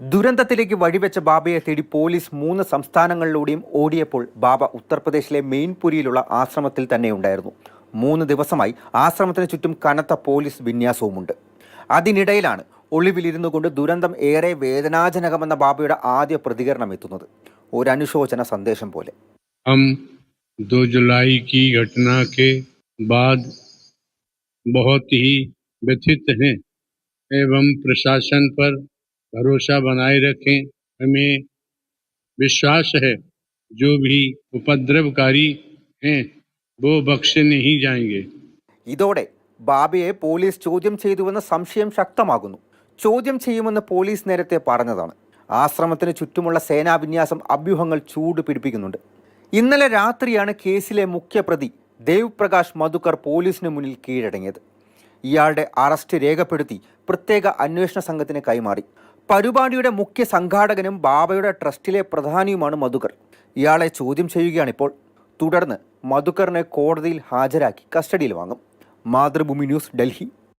ദുരന്തത്തിലേക്ക് വഴിവെച്ച ബാബയെ തേടി പോലീസ് മൂന്ന് സംസ്ഥാനങ്ങളിലൂടെയും ഓടിയപ്പോൾ ബാബ ഉത്തർപ്രദേശിലെ മെയിൻപുരിയിലുള്ള ആശ്രമത്തിൽ തന്നെയുണ്ടായിരുന്നു മൂന്ന് ദിവസമായി ആശ്രമത്തിന് ചുറ്റും കനത്ത പോലീസ് വിന്യാസവുമുണ്ട് അതിനിടയിലാണ് ഒളിവിലിരുന്നു കൊണ്ട് ദുരന്തം ഏറെ വേദനാജനകമെന്ന ബാബയുടെ ആദ്യ പ്രതികരണം എത്തുന്നത് ഒരു അനുശോചന സന്ദേശം പോലെ हम 2 जुलाई की घटना के बाद बहुत ही व्यथित हैं एवं प्रशासन पर भरोसा बनाए रखें हमें विश्वास है जो भी उपद्रवकारी हैं वो बख्शे नहीं जाएंगे ഇതോടെ ബാബയെ പോലീസ് ചോദ്യം ചെയ്തുവെന്ന സംശയം ശക്തമാകുന്നു ചോദ്യം ചെയ്യുമെന്ന് പോലീസ് നേരത്തെ പറഞ്ഞതാണ് ആശ്രമത്തിന് ചുറ്റുമുള്ള സേനാവിന്യാസം അഭ്യൂഹങ്ങൾ ചൂട് പിടിപ്പിക്കുന്നുണ്ട് ഇന്നലെ രാത്രിയാണ് കേസിലെ മുഖ്യപ്രതി ദേവ് പ്രകാശ് മധുക്കർ പോലീസിന് മുന്നിൽ കീഴടങ്ങിയത് ഇയാളുടെ അറസ്റ്റ് രേഖപ്പെടുത്തി പ്രത്യേക അന്വേഷണ സംഘത്തിന് കൈമാറി പരിപാടിയുടെ മുഖ്യ സംഘാടകനും ബാബയുടെ ട്രസ്റ്റിലെ പ്രധാനിയുമാണ് മധുകർ. ഇയാളെ ചോദ്യം ചെയ്യുകയാണിപ്പോൾ. തുടർന്ന് മധുക്കറിനെ കോടതിയിൽ ഹാജരാക്കി കസ്റ്റഡിയിൽ വാങ്ങും. മാതൃഭൂമി ന്യൂസ് ഡൽഹി.